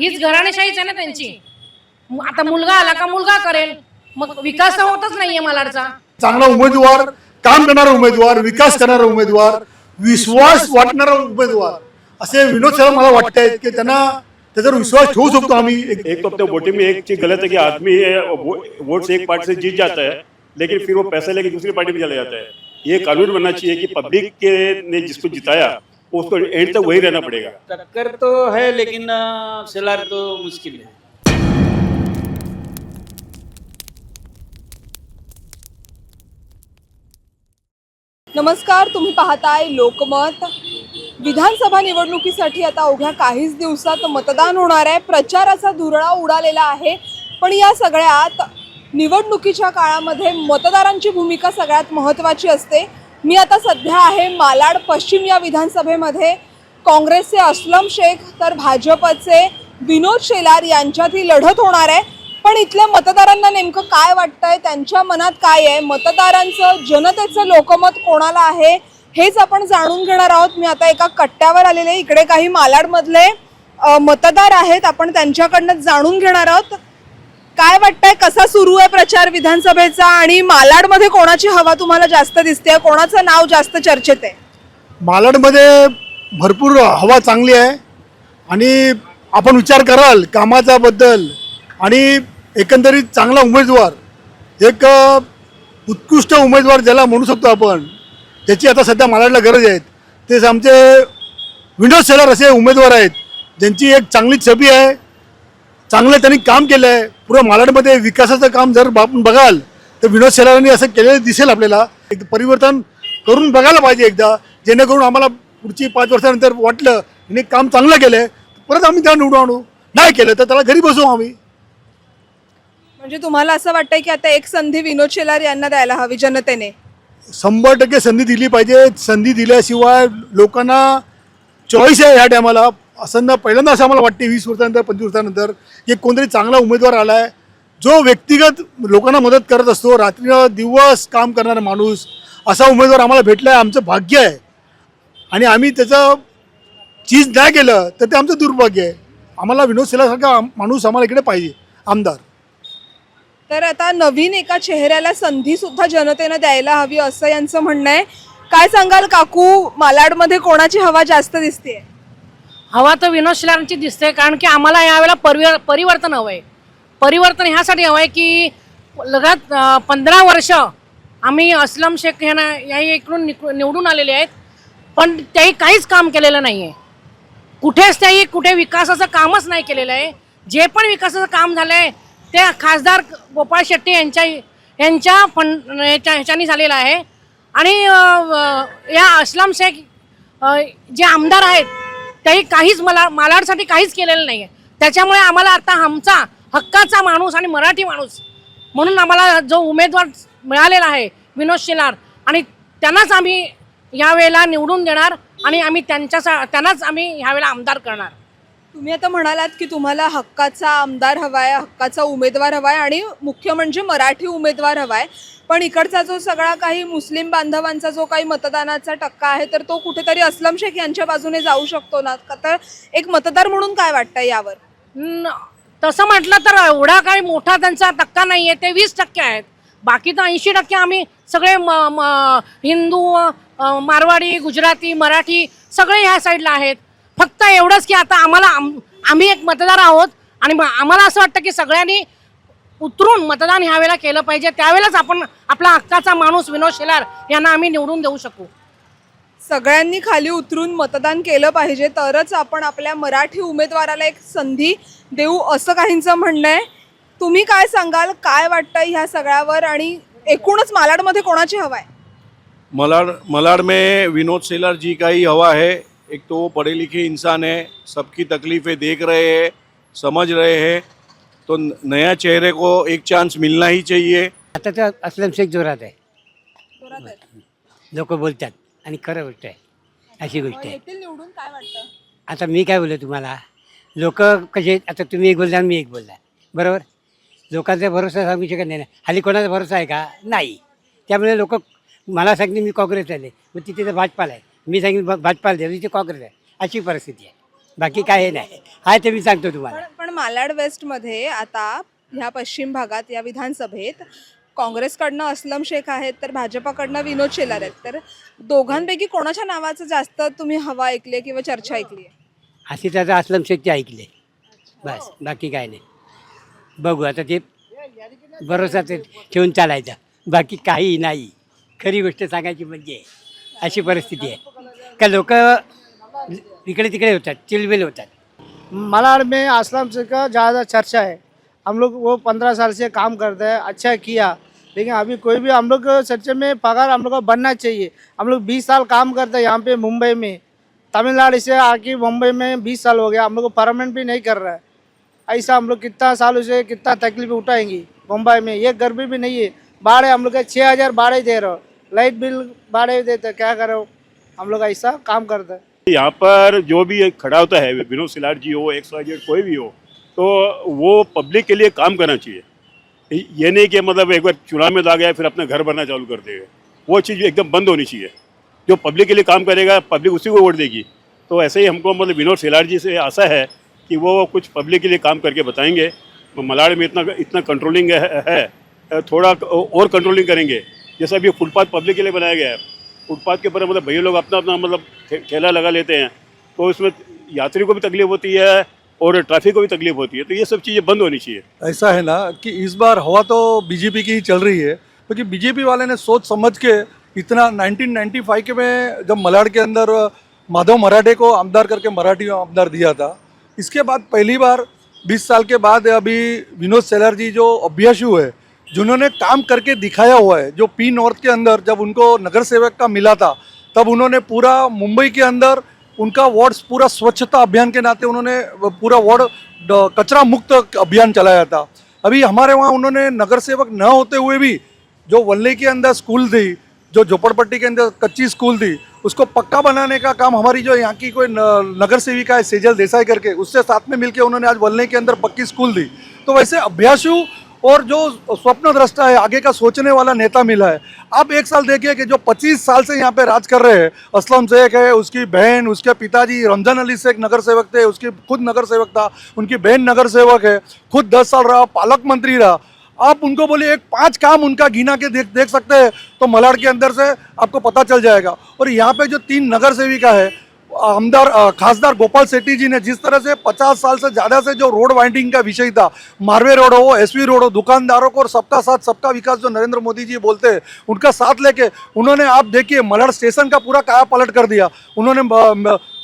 हीच घराणेशाहीच आहे ना त्यांची. आता मुलगा आला का मुलगा करेल? मग विकास तर होतच नाहीये मालाडचा. चांगला उमेदवार काम करणारा उमेदवार विकास करणारा उमेदवार विश्वास वाटणारा उमेदवार. असे विनोद सर मला वाटत आहेत की त्यांना त्याच्यावर विश्वास ठेवू शकतो आम्ही. एक- एक तो अपने वोटिंग में एक चीज गलत है कि आदमी है, वो- वोट से एक पार्टी से जीत जाता है लेकिन फिर वो पैसे लेके दूसरी पार्टी में चला जाता है ये कानून बनना चाहिए कि पब्लिक के ने जिसको जिताया उसको एंड तक वही रहना पड़ेगा. टक्कर तो है लेकिन सेलार तो मुश्किल है. नमस्कार तुम्ही पाहताय लोकमत. विधानसभा निवडणुकीसाठी आता अवघ्या काहीच दिवसात मतदान होणार आहे. प्रचाराचा धुरळा उडालेला आहे. पण या सगळ्यात निवडणुकीच्या काळामध्ये मतदारांची भूमिका सगळ्यात महत्त्वाची असते. मी आता सध्या आहे मालाड पश्चिम या विधानसभेमध्ये. काँग्रेसचे असलम शेख तर भाजपचे विनोद शेलार यांच्यात ही लढत होणार आहे. पण इथल्या मतदारांना नेमकं काय वाटतंय? त्यांच्या मनात काय आहे? मतदारांचं जनतेचं लोकमत कोणाला आहे? हेच आपण जाणून घेणार आहोत. मी आता एका कट्ट्यावर आलेले इकडे काही मालाडमधले मतदार आहेत. आपण त्यांच्याकडनं जाणून घेणार आहोत. काय वाटतंय? कसा सुरू आहे प्रचार विधानसभेचा? आणि मालाडमध्ये कोणाची हवा तुम्हाला जास्त दिसते कोणाचं नाव जास्त चर्चेत आहे? मालाडमध्ये भरपूर हवा चांगली आहे. आणि आपण विचार कराल कामाचा बद्दल आणि एकंदरीत चांगला उमेदवार एक उत्कृष्ट उमेदवार ज्याला म्हणू शकतो आपण त्याची आता सध्या मालाडला गरज आहे. तेच आमचे विंडोज सेलर असे उमेदवार आहेत ज्यांची एक चांगली छबी आहे. चांगलं त्यांनी काम केलं आहे पुरं मालाडमध्ये विकासाचं काम जर आपण बघाल तर विनोद शेलारांनी असं केलेलं दिसेल आपल्याला. एक परिवर्तन करून बघायला पाहिजे एकदा जेणेकरून आम्हाला पुढची पाच वर्षानंतर वाटलं हिने काम चांगलं केलं आहे परत आम्ही त्याला निवडून आणू. नाही केलं तर त्याला घरी बसवू आम्ही. म्हणजे तुम्हाला असं वाटतंय की आता एक संधी विनोद शेलार यांना द्यायला हवी जनतेने? शंभर टक्के संधी दिली पाहिजे. संधी दिल्याशिवाय लोकांना चॉईस आहे ह्या टायमाला असं ना पहिल्यांदा असं आम्हाला वाटते वीस वर्षानंतर पंचवीस वर्षानंतर एक कोणतरी चांगला उमेदवार आला आहे जो व्यक्तिगत लोकांना मदत करत असतो रात्री दिवस काम करणारा माणूस असा उमेदवार आम्हाला भेटला आहे आमचं भाग्य आहे. आणि आम्ही त्याचं चीज नाही केलं तर ते आमचं दुर्भाग्य आहे. आम्हाला विनोद सेलासारखा माणूस आम्हाला इकडे पाहिजे आमदार. तर आता नवीन एका चेहऱ्याला संधी सुद्धा जनतेनं द्यायला हवी असं यांचं म्हणणं आहे. काय सांगाल काकू? मालाडमध्ये कोणाची हवा जास्त दिसते हवा तर विनोद शिलारांची दिसते कारण की आम्हाला यावेळेला परिव परिवर्तन हवं आहे परिवर्तन ह्यासाठी हवं आहे की लगात पंधरा वर्ष आम्ही अस्लम शेख यांना या इकडून निवडून आलेले आहेत पण त्याही काहीच काम केलेलं नाही आहे कुठेच त्याही कुठे विकासाचं कामच नाही केलेलं आहे. जे पण विकासाचं काम झालं आहे ते खासदार गोपाळ शेट्टी यांच्या यांच्या फंड ह्याच्या ह्याच्यानी झालेलं आहे. आणि या अस्लम शेख जे आमदार आहेत त्याही काहीच मला मालाडसाठी काहीच केलेलं नाही आहे त्याच्यामुळे आम्हाला आता आमचा हक्काचा माणूस आणि मराठी माणूस म्हणून आम्हाला जो उमेदवार मिळालेला आहे विनोद शेलार आणि त्यांनाच आम्ही यावेळेला निवडून देणार आणि आम्ही त्यांच्या त्यांनाच आम्ही ह्यावेळेला आमदार करणार. तुम्ही आता म्हणालात की तुम्हाला हक्काचा आमदार हवाय हक्काचा उमेदवार हवाय आणि मुख्य म्हणजे मराठी उमेदवार हवाय. पण इकडचा जो सगळा काही मुस्लिम बांधवांचा जो काही मतदानाचा टक्का आहे तर तो कुठेतरी अस्लम शेख यांच्या बाजूने जाऊ शकतो ना? तर एक मतदार म्हणून काय वाटतं यावर? तसं म्हटलं तर एवढा काही मोठा त्यांचा टक्का नाही आहे ते वीस टक्के आहेत. बाकी तर ऐंशी टक्के आम्ही सगळे म म- हिंदू मारवाडी गुजराती मराठी सगळे ह्या साईडला आहेत. फक्त एवढंच की आता आम्हाला आम- आम्ही एक मतदार आहोत आणि आम्हाला असं वाटतं की सगळ्यांनी उतरून मतदान ह्यावेळेला केलं पाहिजे. त्यावेळेलाच आपण आपला हक्काचा माणूस विनोद शेलार यांना आम्ही निवडून देऊ शकू. सगळ्यांनी खाली उतरून मतदान केलं पाहिजे. तरच आपण आपल्या मराठी उमेदवाराला एक संधी देऊ असं काहींचं म्हणणं आहे. तुम्ही काय सांगाल? काय वाटतं ह्या सगळ्यावर? आणि एकूणच मालाडमध्ये कोणाची हवा आहे? मलाड मलाड में विनोद सेलर जी का ही हवा है एक तो वो पढ़े लिखे इंसान है सबकी तकलीफ़ें देख रहे हैं समझ रहे हैं तो न- नया चेहरे को एक चांस मिलना ही चाहिए। आता तर अस्लम शेख जोरात आहे। लोक बोलतात आणि खरं गोष्ट आहे. अशी गोष्ट आहे. येथील निवडून काय वाटतं? आता मी काय बोललो तुम्हाला? लोक कसे? आता तुम्ही एक बोलता आणि मी एक बोलला. बरोबर? लोकांचा भरोसा सांगू शकत नाही ना. हल्ली कोणाचा भरोसा आहे का? नाही. त्यामुळे लोक मला सांगते मी काँग्रेस आले मग तिथे तर भाजपाला आहे. मी सांगितलं भा- भाजपाला काँग्रेस आहे अशी परिस्थिती आहे. बाकी काही नाही. हाय ते मी सांगतो तुम्हाला. पण पण मालाड वेस्टमध्ये आता ह्या पश्चिम भागात या विधानसभेत काँग्रेसकडनं अस्लम शेख आहेत तर भाजपाकडनं विनोद शेलार आहेत. तर दोघांपैकी कोणाच्या नावाचं जास्त तुम्ही हवा ऐकली किंवा चर्चा ऐकली आहे असे त्याचं असलम शेखचे ऐकले बस बाकी काय नाही. बघू आता ते भरोसा ते ठेवून चालायचा. बाकी काही नाही. खरी गोष्ट सांगायची म्हणजे अशी परिस्थिती आहे. का लोक इकडे तिकडे होतात, चिलबिल होतात. मलाड में असलम से का ज़्यादा चर्चा है हम लोग वो पंद्रह साल से काम करते हैं अच्छा किया. लेकिन अभी कोई भी हम लोग चर्चे में पगार हम लोग को बनना चाहिए. हम लोग बीस साल काम करते हैं यहाँ पे मुंबई में. तमिलनाडु से आके मुंबई में बीस साल हो गया, हम लोग को परमानेंट भी नहीं कर रहा है. ऐसा हम लोग कितना सालों से कितना तकलीफ़ उठाएँगी मुंबई में? ये गर्मी भी नहीं है. भाड़े हम लोग का छः हज़ार दे रहे हो. लाइट बिल भाड़े देते क्या करो? हम लोग ऐसा काम करते हैं। यहाँ पर जो भी एक खड़ा होता है विनोद सिलाट जी हो जेड कोई भी हो तो वो पब्लिक के लिए काम करना चाहिए। ये नहीं कि मतलब एक बार चुनाव में आ गया फिर अपना घर भरना चालू कर देगा। वो चीज़ एकदम बंद होनी चाहिए। जो पब्लिक के लिए काम करेगा पब्लिक उसी को वोट देगी। तो ऐसे ही हमको मतलब विनोद सिलाट जी से आशा है कि वो कुछ पब्लिक के लिए काम करके बताएँगे। मलाड़ में इतना इतना कंट्रोलिंग है, है थोड़ा और कंट्रोलिंग करेंगे। जैसे अभी फुटपाथ पब्लिक के लिए बनाया गया है। फुटपाथ के ऊपर मतलब भैया लोग अपना अपना मतलब ठेला लगा लेते हैं। तो इसमें यात्री को भी तकलीफ़ होती है और ट्रैफ़िक को भी तकलीफ़ होती है। तो ये सब चीज़ें बंद होनी चाहिए। ऐसा है ना कि इस बार हवा तो बीजेपी की ही चल रही है, क्योंकि तो बीजेपी वाले ने सोच समझ के इतना 1995 के में जब मलाड के अंदर माधव मराठे को आमदार करके मराठी आमदार दिया था, इसके बाद पहली बार 20 साल के बाद अभी विनोद सेलर जी जो अभ्यासु है जिन्होंने काम करके दिखाया हुआ है, जो पी नॉर्थ के अंदर जब उनको नगर सेवक का मिला था, तब उन्होंने पूरा मुंबई के अंदर उनका वार्ड पूरा स्वच्छता अभियान के नाते उन्होंने पूरा वार्ड कचरा मुक्त अभियान चलाया था। अभी हमारे वहाँ उन्होंने नगर सेवक न होते हुए भी जो वल्ले के अंदर स्कूल थी, जो झोपड़पट्टी के अंदर कच्ची स्कूल थी, उसको पक्का बनाने का काम हमारी जो यहाँ की कोई नगर सेविका है, सेजल देसाई करके, उससे साथ में मिलके उन्होंने आज वल्ले के अंदर पक्की स्कूल दी। तो वैसे अभ्यासु और जो स्वप्न दृष्टा है, आगे का सोचने वाला नेता मिला है। आप एक साल देखिए कि जो 25 साल से यहाँ पे राज कर रहे हैं, असलम शेख है, उसकी बहन, उसके पिताजी, रमज़ान अली शेख नगर सेवक थे, उसकी खुद नगर सेवक था, उनकी बहन नगर सेवक है, खुद दस साल रहा, पालक मंत्री रहा। आप उनको बोलिए, एक पाँच काम उनका गिना के देख देख सकते हैं तो मलाड के अंदर से आपको पता चल जाएगा। और यहाँ पे जो तीन नगर सेविका है आमदार खासदार गोपाल सेट्टी जी ने जिस तरह से 50 साल से ज़्यादा से जो रोड वाइंडिंग का विषय था मारवे रोड हो एसवी रोड हो दुकानदारों को और सबका साथ सबका विकास जो नरेंद्र मोदी जी बोलते हैं उनका साथ लेके उन्होंने आप देखिए मलाड स्टेशन का पूरा काया पलट कर दिया। उन्होंने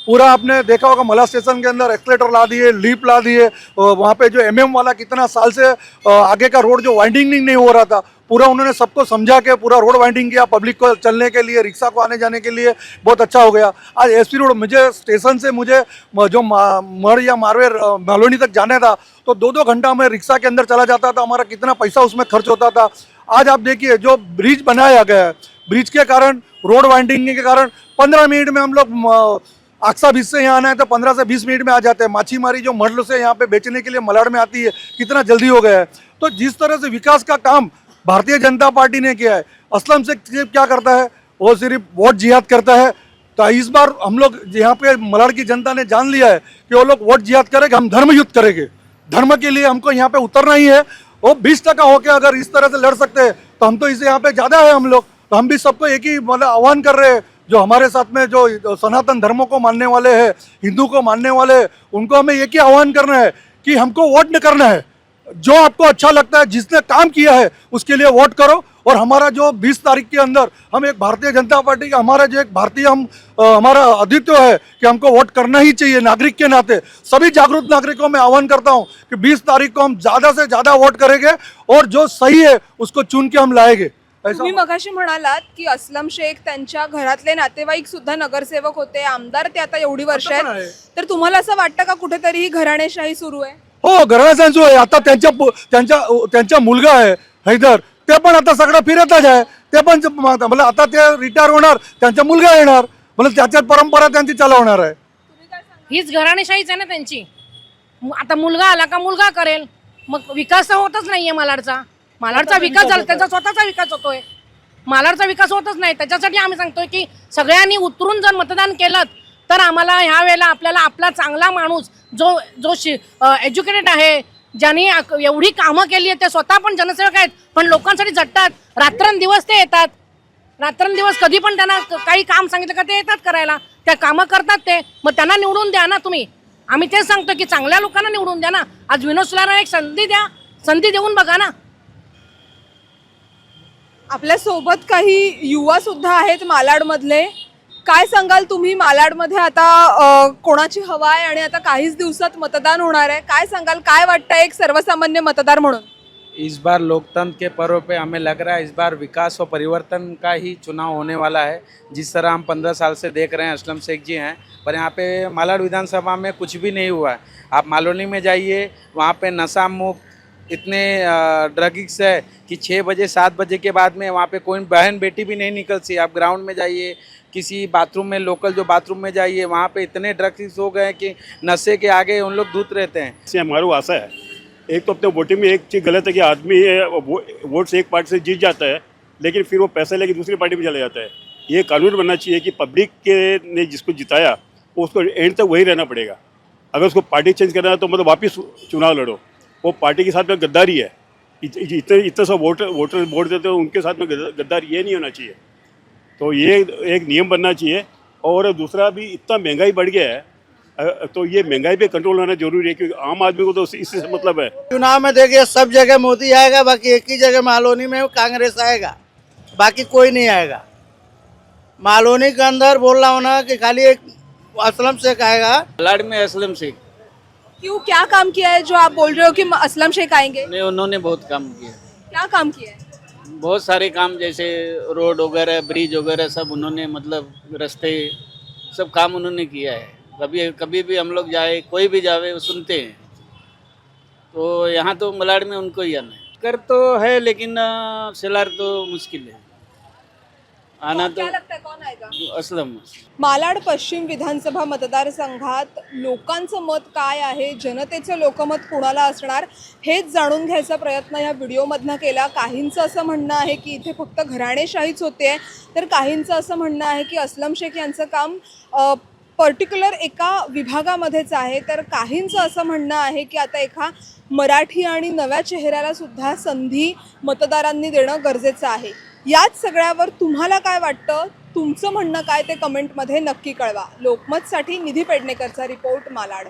पूरा आपने देखा होगा मला स्टेशन के अंदर एक्सलेटर ला दिए लीप ला दिए वहाँ पे जो एमएम वाला कितना साल से आगे का रोड जो वाइंडिंग नहीं हो रहा था। पूरा उन्होंने सबको समझा के पूरा रोड वाइंडिंग किया पब्लिक को चलने के लिए, रिक्शा को आने जाने के लिए, बहुत अच्छा हो गया। आज एसपी रोड मुझे स्टेशन से मुझे जो मर या मारवे मालोनी तक जाने था तो दो दो घंटा मैं रिक्शा के अंदर चला जाता था, हमारा कितना पैसा उसमें खर्च होता था। आज आप देखिए, जो ब्रिज बनाया गया है ब्रिज के कारण रोड वाइंडिंग के कारण, पंद्रह मिनट में हम लोग अक्सा बीच से यहाँ आना है तो पंद्रह से बीस मिनट में आ जाते हैं। माछीमारी जो मडल से यहाँ पे बेचने के लिए मलाड में आती है, कितना जल्दी हो गया है। तो जिस तरह से विकास का काम भारतीय जनता पार्टी ने किया है। असलम से क्या करता है? वो सिर्फ़ वोट जिहाद करता है। तो इस बार हम लोग यहाँ पे मलाड की जनता ने जान लिया है कि वो लोग वोट जिहाद करेंगे, हम धर्म युद्ध करेंगे। धर्म के लिए हमको यहाँ पे उतरना ही है। वो बीस टका होकर अगर इस तरह से लड़ सकते हैं तो हम तो इसे यहाँ पे ज़्यादा है हम लोग। तो हम भी सबको एक ही मतलब आह्वान कर रहे हैं, जो हमारे साथ में जो सनातन धर्मों को मानने वाले हैं, हिंदू को मानने वाले हैं, उनको हमें एक ही आह्वान करना है कि हमको वोट न करना है। जो आपको अच्छा लगता है जिसने काम किया है उसके लिए वोट करो। और हमारा जो 20 तारीख के अंदर हम एक भारतीय जनता पार्टी का हमारा जो एक भारतीय हम हमारा अधित्व है कि हमको वोट करना ही चाहिए नागरिक के नाते। सभी जागरूक नागरिकों में आह्वान करता हूं कि 20 तारीख को हम ज़्यादा से ज़्यादा वोट करेंगे और जो सही है उसको चुन के हम लाएंगे। तुम्ही मगाशी म्हणालात की अस्लम शेख त्यांच्या घरातले नातेवाईक सुद्धा नगरसेवक होते आमदार ते आता एवढी वर्ष आहेत. आहे. तर तुम्हाला असं वाटतं का कुठेतरी ही घराणेशाही सुरू आहे? हो घराण्याचा जो आहे. आता त्यांच्या त्यांच्या त्यांचा मुलगा आहे हैदर. ते पण आता सगळं फिरतच आहे. ते पण म्हणजे आता ते रिटायर होणार. त्यांचा मुलगा येणार. म्हणजे त्याच्यात परंपरा त्यांची चालवणार आहे. हीच घराणेशाहीच आहे ना त्यांची. आता मुलगा आला का मुलगा करेल. मग विकास तर होतच नाहीये मालाडचा. मालाडचा विकास झाला त्याचा स्वतःचा विकास होतोय. मालाडचा विकास होतच नाही. त्याच्यासाठी आम्ही सांगतोय की सगळ्यांनी उतरून जर मतदान केलं तर आम्हाला ह्या वेळेला आपल्याला आपला चांगला माणूस जो जो शि एज्युकेटेड आहे ज्यांनी एवढी कामं केली आहेत ते स्वतः पण जनसेवक आहेत पण लोकांसाठी झटतात रात्रंदिवस ते येतात. रात्रंदिवस कधी पण त्यांना काही काम सांगितलं का ते येतात करायला. त्या कामं करतात ते. मग त्यांना निवडून द्या ना तुम्ही. आम्ही तेच सांगतो की चांगल्या लोकांना निवडून द्या ना. आज विनोद सुलारा एक संधी द्या. संधी देऊन बघा ना. आपल्यासोबत काही युवा सुद्धा आहेत मालाडमधले. काय सांगाल तुम्ही? मालाडमध्ये आता कोणाची हवा आहे आणि आता काहीच दिवसात मतदान होणार आहे. काय सांगाल? काय वाटतं एक सर्वसामान्य मतदार म्हणून? इस बार लोकतंत्र के पर्व पे हमें लग रहा है इस बार विकास और परिवर्तन का ही चुनाव होने वाला है। जिस तरह हम पंद्रह साल से देख रहे हैं असलम शेख जी हैं पर यहाँ पे मालाड विधानसभा में कुछ भी नहीं हुआ है। आप मालोनी में जाइए वहाँ पे नशा मुक्त इतने ड्रगिक्स है कि छः बजे सात बजे के बाद में वहाँ पे कोई बहन बेटी भी नहीं निकलती। आप ग्राउंड में जाइए किसी बाथरूम में, लोकल जो बाथरूम में जाइए, वहाँ पे इतने ड्रग्स हो गए कि नशे के आगे उन लोग धूत रहते हैं। इससे हमारा आशा है। एक तो अपने वोटिंग में एक चीज़ गलत है कि आदमी वोट से एक पार्टी से जीत जाता है, लेकिन फिर वो पैसा लेके दूसरी पार्टी में चला जाता है। ये कानून बनना चाहिए कि पब्लिक के ने जिसको जिताया उसको एंड तक वही रहना पड़ेगा। अगर उसको पार्टी चेंज करना है तो मतलब वापस चुनाव लड़ो। वो पार्टी के साथ में गद्दारी है। इत- इत- इतने इतने सब वोटर वोटर वोट देते हो, उनके साथ में गद्दारी ये नहीं होना चाहिए। तो ये एक नियम बनना चाहिए। और दूसरा भी इतना महँगाई बढ़ गया है तो ये महँगाई पे कंट्रोल होना ज़रूरी है क्योंकि आम आदमी को तो इससे मतलब है। चुनाव में देखिए सब जगह मोदी आएगा बाकी एक ही जगह मालोनी में कांग्रेस आएगा बाकी कोई नहीं आएगा। मालोनी के अंदर बोल रहा हूँ ना कि खाली एक असलम शेख आएगा। मलाड में असलम शेख। क्यों क्या काम किया है जो आप बोल रहे हो कि असलम शेख आएँगे? ने उन्होंने बहुत काम किया। क्या काम किया है? बहुत सारे काम जैसे रोड वगैरह, ब्रिज वगैरह सब उन्होंने मतलब रास्ते, सब काम उन्होंने किया है। कभी कभी भी हम लोग जाए, कोई भी जावे, वो सुनते हैं। तो यहाँ तो मलाड में उनको ही आना है। कर तो है, लेकिन सेलार तो मुश्किल है। आना तो क्या लगता है कौन आएगा असलम मालाड पश्चिम विधानसभा मतदारसंघात लोकांचं मत काय आहे? जनतेचं लोकमत कुणाला असणार? हेच जाणून घ्यायचा प्रयत्न या व्हिडिओमधनं केला. काहींचं असं म्हणणं आहे की इथे फक्त घराणेशाहीच होते. तर काहींचं असं म्हणणं आहे की असलम शेख यांचं काम पर्टिक्युलर एका विभागामध्येच आहे. तर काहींचं असं म्हणणं आहे की आता एका मराठी आणि नव्या चेहऱ्याला सुद्धा संधी मतदारांनी देणं गरजेचं आहे. याच सगळ्यावर तुम्हाला काय वाटतं? तुमचं म्हणणं काय ते कमेंटमध्ये नक्की कळवा. लोकमतसाठी निधी पेडणेकरचा रिपोर्ट मालाड.